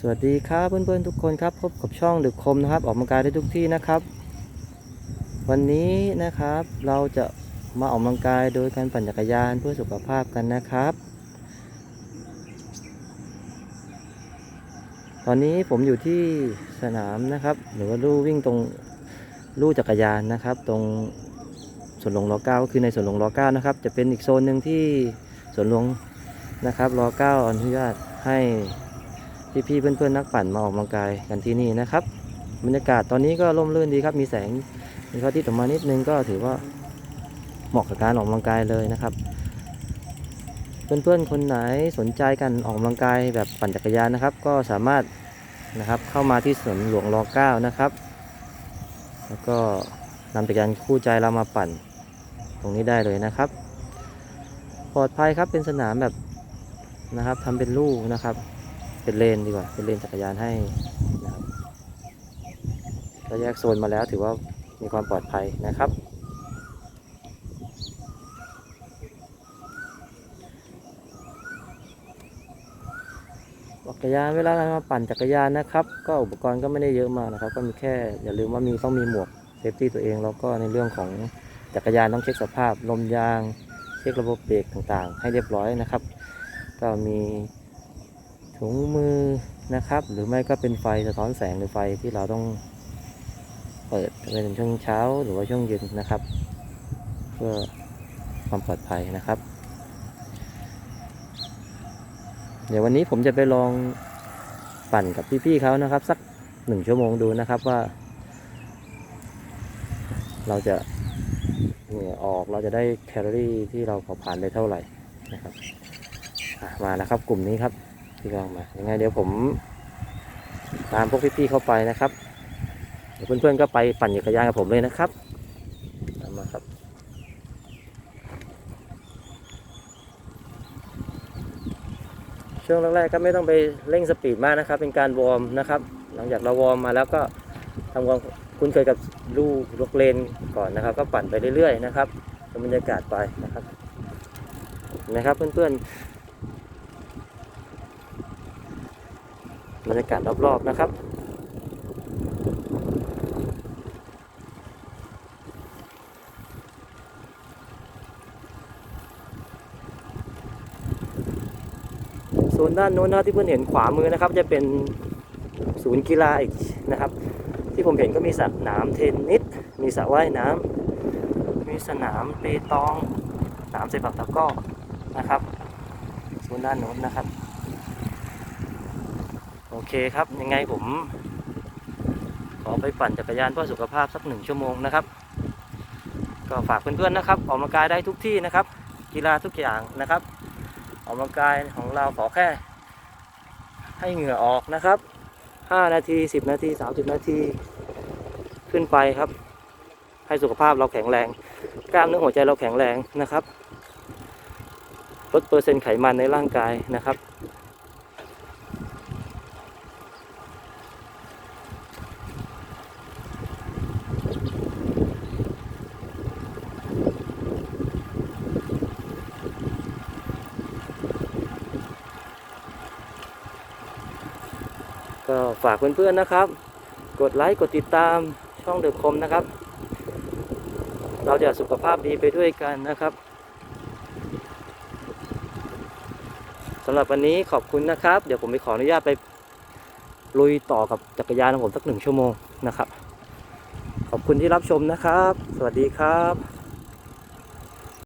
สวัสดีครับเพื่อนๆทุกคนครับพบกับช่องดึกคมนะครับ ออกกำลังกายได้ทุกที่นะครับ วันนี้นะครับเราจะมาออกกำลังกายโดยการปั่นจักรยานเพื่อสุขภาพกันนะครับ ตอนนี้ผมอยู่ที่สนามนะครับ หรือว่าลู่วิ่งตรงลู่จักรยานนะครับ ตรงสวนหลวงรอเก้าก็คือในสวนหลวงรอเก้านะครับ จะเป็นอีกโซนหนึ่งที่สวนหลวงนะครับรอเก้าอนุญาตให้ พี่ๆเพื่อนๆนักปั่นมาออกกำลังกายกันที่นี่นะครับ บรรยากาศตอนนี้ก็ร่มรื่นดีครับ มีแสงมีพระอาทิตย์ออกมานิดนึงก็ถือว่าเหมาะกับการออกกำลังกายเลยนะครับ เพื่อนๆคนไหนสนใจกันออกกำลังกายแบบปั่นจักรยานนะครับ ก็สามารถนะครับเข้ามาที่สวนหลวงร9นะครับ แล้วก็นำจักรยานคู่ใจเรามาปั่นตรงนี้ได้เลยนะครับ ปลอดภัยครับเป็นสนามแบบนะครับทำเป็นลู่นะครับ เป็นเลนดีกว่า เป็นเลนจักรยานให้นะครับแยกโซนมาแล้วถือว่ามีความปลอดภัยนะครับ จักรยานเวลาเรามาปั่นจักรยานนะครับ ก็อุปกรณ์ก็ไม่ได้เยอะมากนะครับ ก็มีแค่อย่าลืมว่ามีต้องมีหมวกเซฟตี้ตัวเองแล้วก็ในเรื่องของจักรยานต้องเช็คสภาพลมยาง เช็คระบบเบรกต่างๆ ให้เรียบร้อยนะครับ ก็มี ถุงมือนะครับ หรือไม่ก็เป็นไฟสะท้อนแสงหรือไฟที่เราต้องเปิดเป็นช่วงเช้าหรือว่าช่วงเย็นนะครับ เพื่อความปลอดภัยนะครับ เดี๋ยววันนี้ผมจะไปลองปั่นกับพี่ๆเขานะครับ สักหนึ่งชั่วโมงดูนะครับว่า เราจะเหงื่อออกเราจะได้แคลอรี่ที่เราเผาผลาญได้เท่าไหร่นะครับมาแล้วครับกลุ่มนี้ครับ ที่ลังมายังไงเดี๋ยวผม ตามพวกพี่ๆเข้าไปนะครับ เดี๋ยวเพื่อนๆก็ไปปั่นจักรยานกับผมเลยนะครับตามมาครับช่วงแรกๆก็ไม่ต้องไปเร่งสปีดมากนะครับ เป็นการวอร์มนะครับ หลังจากเราวอร์มมาแล้วก็ทำความคุ้นเคยกับลู่ลกเลนก่อนนะครับ ก็ปั่นไปเรื่อยๆนะครับบรรยากาศไปนะครับนะครับเพื่อนๆ บรรยากาศรอบๆนะครับโซนด้านโน้นนะที่เพื่อนเห็นขวามือนะครับ จะเป็นศูนย์กีฬาอีกนะครับ ที่ผมเห็นก็มีสนามเทนนิสมีสระว่ายน้ำมีสนามเปตองสนามเซปักตะก้อนะครับโซนด้านโน้นนะครับ เคครับ ยังไงผม ขอไปปั่นจักรยานเพื่อสุขภาพสักหนึ่งชั่วโมงนะครับ ก็ฝากเพื่อนๆนะครับ ออกกำลังกายได้ทุกที่นะครับ กีฬาทุกอย่างนะครับ ออกกำลังกายของเราขอแค่ ให้เหงื่อออกนะครับ 5 นาที 10 นาที 30 นาที ขึ้นไปครับ ให้สุขภาพเราแข็งแรง กล้ามเนื้อหัวใจเราแข็งแรงนะครับลดเปอร์เซ็นต์ไขมันในร่างกายนะครับ ก็ฝากเพื่อนๆนะครับ กดไลค์กดติดตามช่องเดือคมนะครับ เราจะสุขภาพดีไปด้วยกันนะครับสำหรับวันนี้ขอบคุณนะครับ เดี๋ยวผมไปขออนุญาตไปลุยต่อกับจักรยานของผมสักหนึ่งชั่วโมงนะครับ ขอบคุณที่รับชมนะครับ สวัสดีครับ